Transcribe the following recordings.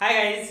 Hi guys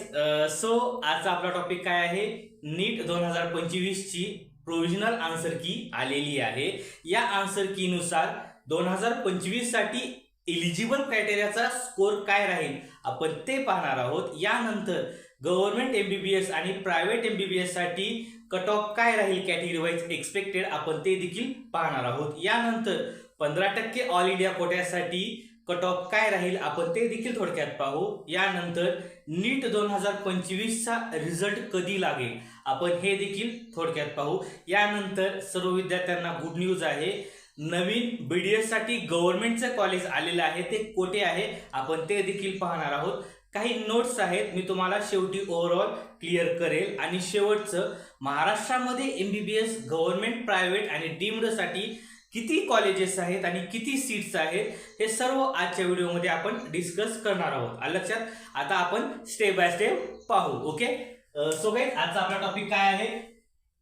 so आजचा आपला topic काय आहे? नीट दोन हजार पंचवीसची प्रोव्हिजनल आन्सर की आलेली आहे. या आन्सर कीनुसार दोन हजार पंचवीससाठी एलिजिबल क्रायटेरियाचा स्कोर काय राहील? आपण ते पाहणार आहोत. यानंतर गव्हर्नमेंट एमबीबीएस आणि प्रायव्हेट बी साठी कट ऑफ काय राहील कॅटेगरी वाईज एक्सपेक्टेड आपण ते देखील पाहणार आहोत. यानंतर पंधरा टक्के ऑल इंडिया कोट्यासाठी कट ऑफ काय राहील आपण ते देखील थोडक्यात पाहू. यानंतर नीट दोन हजार पंचवीसचा रिझल्ट कधी लागेल? आपण हे देखील थोडक्यात पाहू. यानंतर सर्व विद्यार्थ्यांना गुड न्यूज आहे. नवीन बी डी एससाठी गव्हर्नमेंटचं कॉलेज आलेलं आहे. ते कोठे आहे? आपण ते देखील पाहणार आहोत. काही नोट्स आहेत. मी तुम्हाला शेवटी ओव्हरऑल क्लिअर करेल. आणि शेवटचं महाराष्ट्रामध्ये M B B S government private आणि डीम्डसाठी किती कॉलेजेस आहेत आणि किती सीट्स आहेत हे सर्व आजच्या व्हिडिओमध्ये आपण डिस्कस करणार आहोत. लक्षात आता आपण स्टेप बाय स्टेप पाहू ओके सो गाईज आजचा आपला टॉपिक काय आहे?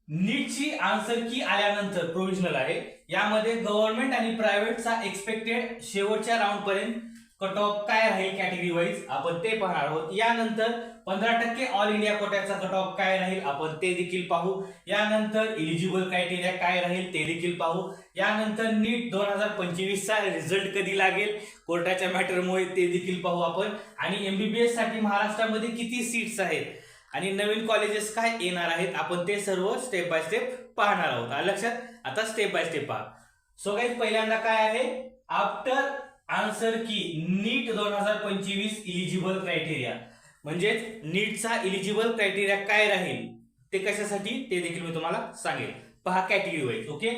नीटची आन्सर की आल्यानंतर प्रोव्हिजनल आहे. यामध्ये गव्हर्नमेंट आणि प्रायव्हेटचा एक्सपेक्टेड शेवटच्या राऊंडपर्यंत कट ऑफ काय राहील कॅटेगरी वाईज आपण ते पाहणार आहोत. यानंतर पंधरा टक्के ऑल इंडिया कोट्याचा कट ऑफ काय राहील? आपण ते देखील पाहू. यानंतर इलिजिबल क्रायटेरिया काय राहील? ते देखील पाहू. यानंतर नीट दोन हजार पंचवीसचा रिझल्ट कधी लागेल? कोर्टाच्या मॅटरमुळे ते देखील पाहू आपण. आणि एमबीबीएससाठी महाराष्ट्रामध्ये किती सीट्स आहेत? आणि नवीन कॉलेजेस काय येणार आहेत? आपण ते सर्व स्टेप बाय स्टेप पाहणार आहोत. लक्षात? आता स्टेप बाय स्टेप पहा. सो काही पहिल्यांदा काय आहे? आफ्टर आन्सर की नीट दोन हजार पंचवीस इलिजिबल क्रायटेरिया म्हणजेच नीटचा इलिजिबल क्रायटेरिया काय राहील? ते कशासाठी? ते देखील मी तुम्हाला सांगेल. पहा category wise okay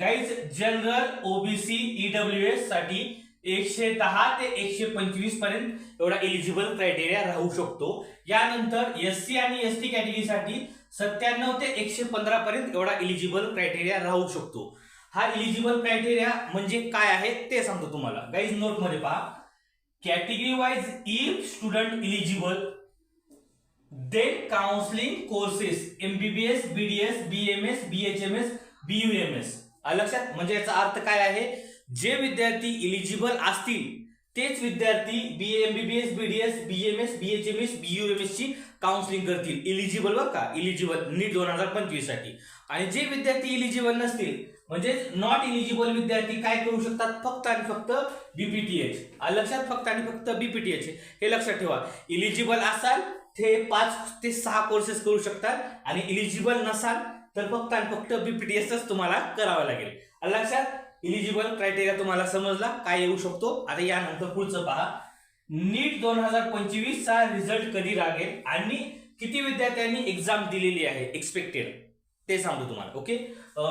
guys general OBC EW एससाठी एकशे दहा ते एकशे पंचवीसपर्यंत एवढा इलिजिबल क्रायटेरिया राहू शकतो. यानंतर एस सी आणि एस टी कॅटेगरीसाठी सत्त्याण्णव ते एकशे पंधरा पर्यंत एवढा इलिजिबल क्रायटेरिया राहू शकतो. हा इलिजिबल क्रायटेरिया म्हणजे काय आहे ते सांगतो तुम्हाला. गाईज नोटमध्ये पहा. Category wise if student eligible then counselling courses MBBS BDS BMS BHMS BUMS लक्षात? म्हणजे याचा अर्थ काय आहे? जे विद्यार्थी इलिजिबल असतील तेच विद्यार्थी B MBBS BDS BMS BHMS BUMS ची काउन्सिलिंग करतील. इलिजिबल बघ का? इलिजिबल नीट दोन हजार पंचवीससाठी. आणि जे विद्यार्थी इलिजिबल नसतील म्हणजे नॉट इलिजिबल विद्यार्थी काय करू शकतात? फक्त आणि फक्त बीपीटीएच लक्षात फक्त आणि फक्त बीपीटीएच हे लक्षात ठेवा. इलिजिबल असाल ते पाच ते सहा कोर्सेस करू शकतात. आणि इलिजिबल नसाल तर फक्त आणि फक्त बीपीटीएसच तुम्हाला करावं लागेल. लक्षात? इलिजिबल क्रायटेरिया तुम्हाला समजला काय येऊ शकतो? आता यानंतर पुढचं पहा. नीट दोन हजार पंचवीसचा रिझल्ट कधी लागेल? आणि किती विद्यार्थ्यांनी एक्झाम दिलेली आहे? एक्सपेक्टेड ते सांगतो तुम्हाला ओके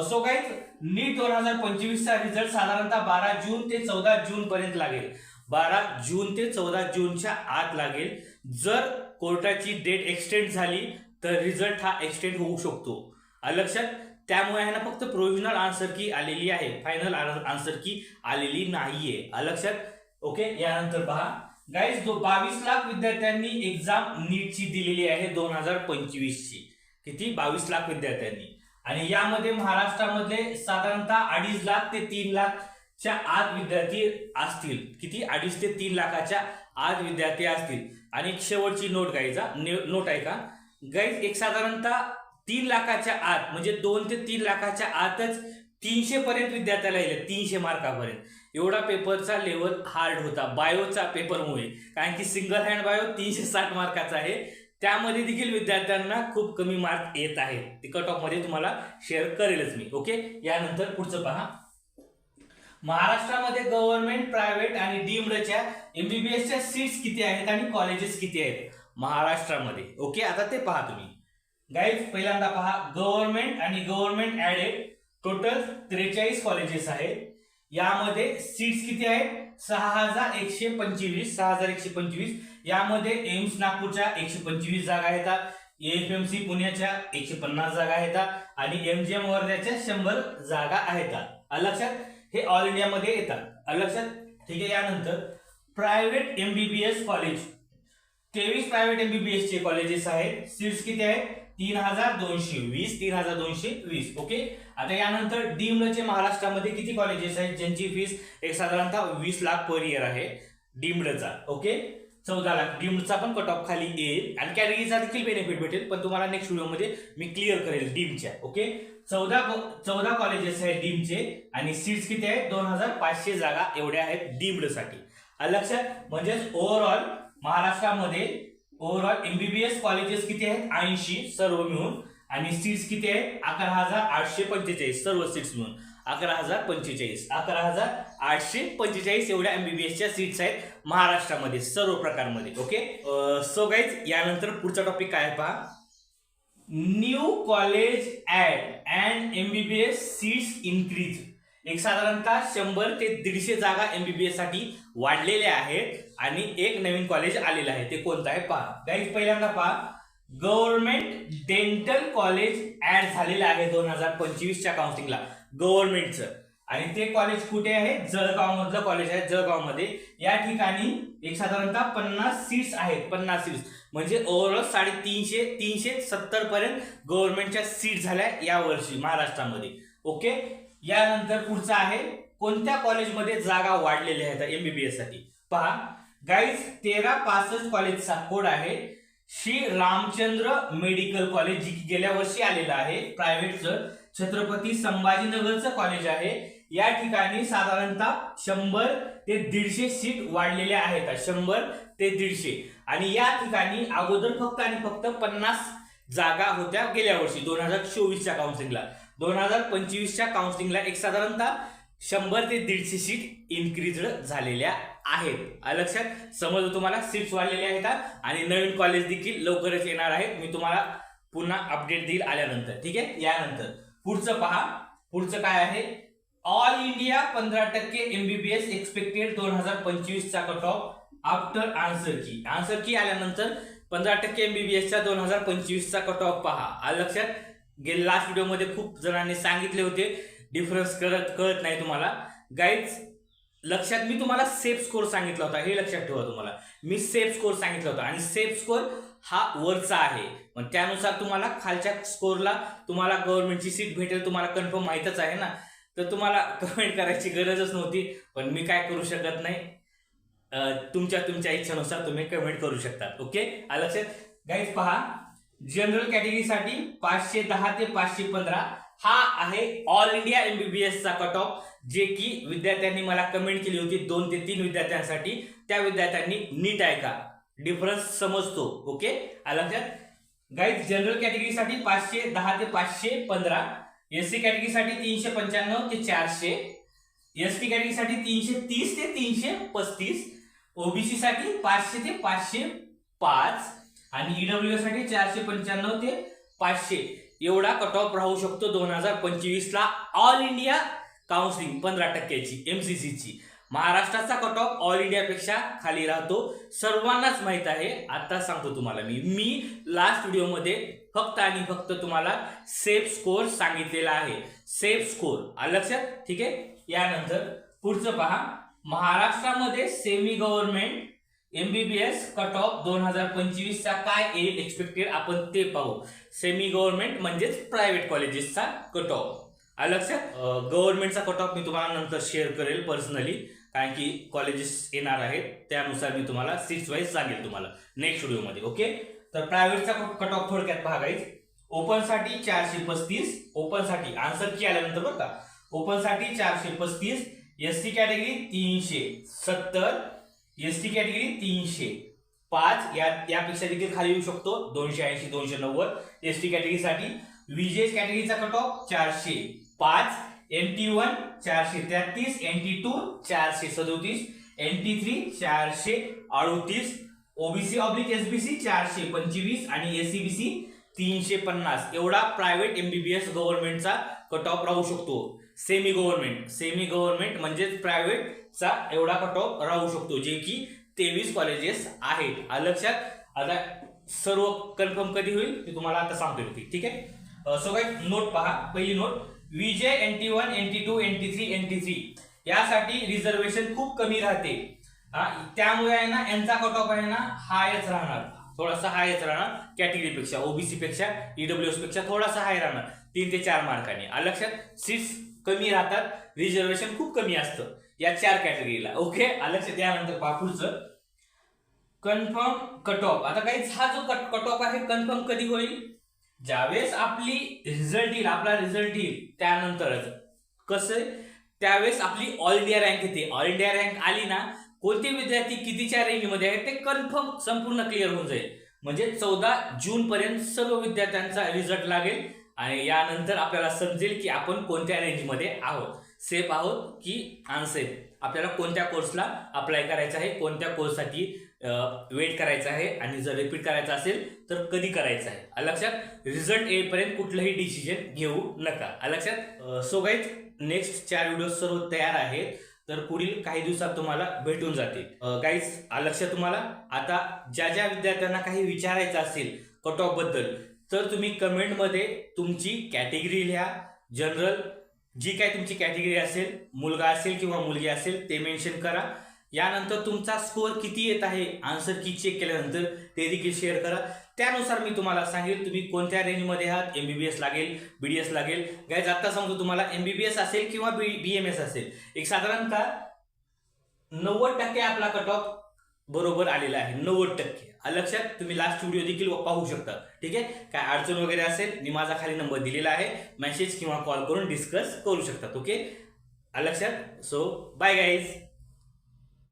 सो गाईज नीट दोन हजार पंचवीसचा रिझल्ट साधारणतः बारा जून ते चौदा जून पर्यंत लागेल. बारा जून ते चौदा जूनच्या आत लागेल. जर कोर्टाची डेट एक्सटेंड झाली तर रिझल्ट हा एक्सटेंड होऊ शकतो. लक्षात? त्यामुळे आहे ना फक्त प्रोव्हिजनल आन्सर की आलेली आहे. फायनल आन्सर की आलेली नाहीये. लक्षात? ओके यानंतर पहा. गाईज दो बावीस लाख विद्यार्थ्यांनी एक्झाम नीटची दिलेली आहे दोन हजार पंचवीस ची किती? बावीस लाख विद्यार्थ्यांनी. आणि यामध्ये महाराष्ट्रामध्ये साधारणतः अडीच लाख ते तीन लाखच्या आत विद्यार्थी असतील. किती? अडीच ते तीन लाखाच्या आत विद्यार्थी असतील. आणि शेवटची नोट गाईचा नोट आहे का? गाईज एक साधारणतः तीन लाखाच्या आत म्हणजे दोन ते तीन लाखाच्या आतच तीनशे पर्यंत विद्यार्थ्याला येईल. तीनशे मार्कापर्यंत. एवढा पेपरचा लेवल हार्ड होता. बायोचा पेपरमुळे. कारण की सिंगल हँड बायो तीनशे साठ मार्काचा आहे. त्यामध्ये देखील विद्यार्थ्यांना खूप कमी मार्क येत आहेत. ते कट ऑफमध्ये तुम्हाला शेअर करेलच मी ओके यानंतर पुढचं पहा. महाराष्ट्रामध्ये गव्हर्नमेंट प्रायव्हेट आणि डीमडच्या एमबीबीएसच्या सीट्स किती आहेत आणि कॉलेजेस किती आहेत? महाराष्ट्रामध्ये ओके आता ते पहा तुम्ही. गाईज पहिल्यांदा पहा. गव्हर्नमेंट आणि गव्हर्नमेंट ऍडेड टोटल त्रेचाळीस कॉलेजेस आहेत. यामध्ये सीट्स किती आहेत? सहा हजार एकशे पंचवीस सहा हजार एकशे पंचवीस. यामध्ये एम्स नागपूरच्या एकशे पंचवीस जागा येतात एफ एम सी पुण्याच्या एकशे पन्नास जागा आहेत आणि एम एम वर्ध्याच्या शंभर जागा आहेत लक्षात हे ऑल इंडियामध्ये येतात. लक्षात ठीक आहे यानंतर प्रायव्हेट एमबीबीएस कॉलेज तेवीस प्रायव्हेट एमबीबीएस चे कॉलेजेस आहेत. सीट्स किती आहेत? तीन हजार दोनशे वीस तीन हजार दोनशे वीस. ओके? आता यानंतर डीम्डचे महाराष्ट्रामध्ये किती कॉलेजेस आहेत? ज्यांची फीस एक साधारणतः वीस लाख पर इयर आहे. डीम्डचा ओके? चौदा लाख. डीमचा पण कट ऑफ खाली येईल. आणि कॅटेगरीचा देखील बेनिफिट भेटेल. पण तुम्हाला नेक्स्ट व्हिडिओमध्ये मी क्लिअर करेल डीमच्या. ओके चौदा चौदा कॉलेजेस आहेत डीमचे. आणि सीट्स किती आहेत? दोन हजार पाचशे जागा एवढ्या आहेत डीमडसाठी लक्षात म्हणजेच ओव्हरऑल महाराष्ट्रामध्ये ओव्हरऑल एमबीबीएस कॉलेजेस किती आहेत? ऐंशी. सर्व मिळून आणि सीट्स किती आहेत? अकरा हजार आठशे पंचेचाळीस. सर्व सीट्स म्हणून अकरा हजार पंचेचाळीस. अकरा हजार आठशे पंचेचाळीस एवढ्या एमबीबीएसच्या सीट्स आहेत महाराष्ट्रामध्ये सर्व प्रकारमध्ये. ओके सो गाईज यानंतर पुढचा टॉपिक काय आहे पहा? New college add and MBBS seats increase एक साधारणतः शंभर ते दीडशे जागा एमबीबीएससाठी वाढलेल्या आहेत आणि एक नवीन कॉलेज आलेलं आहे. ते कोणतं आहे? पहा. गाईज पहिल्यांदा पहा. गव्हर्नमेंट डेंटल कॉलेज ऍड झालेलं आहे दोन हजार पंचवीसच्या काउन्सिलिंगला गव्हर्नमेंटचं. आणि ते कॉलेज कुठे आहे? जळगाव मधलं कॉलेज आहे जळगावमध्ये या ठिकाणी एक साधारणतः पन्नास सीट्स आहेत. पन्नास सीट्स म्हणजे ओव्हरऑल साडेतीनशे तीनशे सत्तर पर्यंत गव्हर्नमेंटच्या सीट झाल्या या वर्षी महाराष्ट्रामध्ये. ओके? यानंतर पुढचं आहे कोणत्या कॉलेजमध्ये जागा वाढलेल्या आहेत? एमबीबीएससाठी. पहा गाईज तेरा पासष्ट कॉलेजचा कोड आहे. श्री रामचंद्र मेडिकल कॉलेज जी की गेल्या वर्षी आलेलं आहे. प्रायव्हेटचं छत्रपती संभाजीनगरचं कॉलेज आहे. या ठिकाणी साधारणतः शंभर ते दीडशे सीट वाढलेल्या आहेत. शंभर ते दीडशे. आणि या ठिकाणी अगोदर फक्त आणि फक्त पन्नास जागा होत्या गेल्या वर्षी दोन हजार चोवीसच्या काउन्सिलिंगला दोन हजार पंचवीसच्या काउन्सिलिंगला एक साधारणतः शंभर ते दीडशे सीट इन्क्रीज झालेल्या आहेत. लक्षात? समज तुम्हाला सीट्स वाढलेल्या आहेत आणि नवीन कॉलेज देखील लवकरच येणार आहेत. मी तुम्हाला पुन्हा अपडेट देईल आल्यानंतर. ठीक आहे? यानंतर. पुढचं पहा. पुढचं काय आहे? ऑल इंडिया पंधरा टक्के एमबीबीएस एक्सपेक्टेड दोन हजार पंचवीसचा cut off after answer key answer key आल्यानंतर पंधरा टक्के एमबीबीएसचा दोन हजार पंचवीसचा कट ऑफ पहा. आलं लक्षात? गेल्या लास्ट व्हिडिओमध्ये खूप जणांनी सांगितले होते. डिफरन्स करत कळत नाही तुम्हाला. गाईज लक्षात मी तुम्हाला सेफ स्कोर सांगितला होता. हे लक्षात ठेवा तुम्हाला. मी सेफ स्कोर सांगितला होता. आणि सेफ स्कोर हा वरचा आहे. मग त्यानुसार तुम्हाला खालच्या स्कोरला तुम्हाला गव्हर्नमेंटची सीट भेटेल तुम्हाला कन्फर्म माहीतच आहे ना. तर तुम्हाला कमेंट करायची गरजच नव्हती. पण मी काय करू शकत नाही. तुमच्या तुमच्या इच्छेनुसार तुम्ही कमेंट करू शकता. ओके लक्षात? गाईज पहा. जनरल कॅटेगरीसाठी पाचशे दहा ते पाचशे पंधरा हा आहे ऑल इंडिया एमबीबीएसचा कट ऑफ जे की विद्यार्थ्यांनी मला कमेंट केली होती दोन ते तीन विद्यार्थ्यांसाठी. त्या विद्यार्थ्यांनी नीट ऐका. डिफरन्स समजतो ओके आला गाईज जनरल कॅटेगरीसाठी पाचशे दहा ते पाचशे पंधरा. एस सी कॅटेगरीसाठी तीनशे पंच्याण्णव ते चारशे. एस टी कॅटेगरीसाठी तीनशे तीस ते तीनशे पस्तीस. ओबीसी साठी पाचशे ते पाचशे पाच. आणि ईडब्ल्यू साठी चारशे पंच्याण्णव ते पाचशे. एवढा कट ऑफ राहू शकतो दोन हजार पंचवीसला. ऑल इंडिया काउन्सिलिंग पंधरा टक्क्याची एमसीसी ची. महाराष्ट्राचा कट ऑफ ऑल इंडियापेक्षा खाली राहतो. सर्वांनाच माहीत आहे. आता सांगतो तुम्हाला मी. मी लास्ट व्हिडिओमध्ये फक्त आणि फक्त तुम्हाला सेफ स्कोर सांगितलेला आहे. सेफ स्कोर आलं लक्षात? ठीक आहे? यानंतर पुढचं पहा. महाराष्ट्रामध्ये semi government MBBS cut off दोन हजार पंचवीसचा काय येईल एक्सपेक्टेड आपण ते पाहू. सेमी गव्हर्नमेंट म्हणजेच प्रायव्हेट कॉलेजेसचा कट ऑफ लक्षात? गव्हर्नमेंटचा कट ऑफ मी तुम्हाला नंतर शेअर करेल पर्सनली कारण की कॉलेजेस येणार आहेत त्यानुसार मी तुम्हाला सीट्स वाईज सांगेल तुम्हाला नेक्स्ट व्हिडिओमध्ये ओके तर प्रायव्हेटचा कट ऑफ थोडक्यात भागायच ओपनसाठी चारशे पस्तीस ओपनसाठी आन्सर की आल्यानंतर बघा का? चारशे पस्तीस एस टी कॅटेगरी तीनशे सत्तर एस टी कॅटेगरी तीनशे. पाच या यापेक्षा देखील खाली येऊ शकतो दोनशे ऐंशी दोनशे नव्वद. एस टी कॅटेगरीसाठी विजेस कॅटेगरीचा कट ऑफ चारशे. पाच एन टी वन चारशे तेहतीस एन टी टू चारशे सदोतीस एन टी थ्री चारशे अडोतीस ओबीसी ऑब्लिक एसबीसी चारशे पंचवीस आणि एससीबीसी तीनशे पन्नास. एवढा प्रायव्हेट एमबीबीएस गव्हर्नमेंटचा कट ऑफ राहू शकतो. सेमी गव्हर्नमेंट सेमी गव्हर्नमेंट म्हणजेच प्रायव्हेटचा एवढा कट ऑफ राहू शकतो जे की तेवीस कॉलेजेस आहेत. लक्षात? आता सर्व कन्फर्म कधी होईल? ते तुम्हाला आता सांगतो ठीक आहे? सो काय नोट पहा. पहिली note VJ N T one N T two N T three N T three यासाठी रिझर्वेशन खूप कमी राहते. त्यामुळे आहे ना यांचा कट ऑफ आहे ना हायच राहणार. थोडासा हायच राहणार कॅटेगरी पेक्षा ओबीसी पेक्षा ईडब्ल्यू पेक्षा थोडासा हाय राहणार. तीन ते चार मार्काने. लक्षात सीट्स कमी राहतात रिझर्वेशन खूप कमी असतं. या चार कॅटेगरीला ओके लक्षात यानंतर पहा पुढचं. कन्फर्म कट ऑफ आता काही हा जो कट कट ऑफ आहे कन्फर्म कधी होईल? ज्यावेळेस आपली रिझल्ट येईल आपला रिझल्ट येईल त्यानंतरच. कसं? आहे? त्यावेळेस आपली ऑल इंडिया रँक येते. ऑल इंडिया रँक आली ना कोणते विद्यार्थी कितीच्या रेंजमध्ये आहेत ते कन्फर्म संपूर्ण क्लिअर होऊन जाईल. म्हणजे चौदा जून पर्यंत सर्व विद्यार्थ्यांचा रिझल्ट लागेल आणि यानंतर आपल्याला समजेल की आपण कोणत्या रेंजमध्ये आहोत. सेफ आहोत की अनसेफ आपल्याला कोणत्या कोर्सला अप्लाय करायचं आहे कोणत्या कोर्ससाठी वेट करायचं आहे आणि जर रिपीट करायचं असेल तर कधी करायचं आहे? लक्षात रिझल्ट येईपर्यंत कुठलंही डिसिजन घेऊ नका. लक्षात सो गाईज नेक्स्ट चार व्हिडिओ सर्व तयार आहेत. तर पुढील काही दिवसात तुम्हाला भेटून जातील. गाईज लक्ष तुम्हाला? आता ज्या ज्या विद्यार्थ्यांना काही विचारायचं असेल कट ऑफबद्दल तर तुम्ही कमेंटमध्ये तुमची कॅटेगरी लिहा. जनरल जी काय तुमची कॅटेगरी असेल मुलगा असेल किंवा मुलगी असेल ते मेन्शन करा. यानंतर तुमचा स्कोअर किती येत आहे? आन्सर की चेक केल्यानंतर ते देखील शेअर करा. त्यानुसार मी तुम्हाला सांगेल तुम्ही कोणत्या रेंजमध्ये आहात? एम बी बी एस लागेल बी डी एस लागेल. गायज आत्ता सांगतो तुम्हाला एम बी बी एस असेल किंवा बी बी एम एस असेल एक साधारणतः नव्वद टक्के आपला कट ऑफ बरोबर आलेला आहे. नव्वद टक्के. लक्षात तुम्ही लास्ट व्हिडिओ देखील पाहू शकता. ठीक आहे? काय अडचण वगैरे असेल मी माझा खाली नंबर दिलेला आहे. मेसेज किंवा कॉल करून डिस्कस करू शकतात ओके लक्षात. So bye guys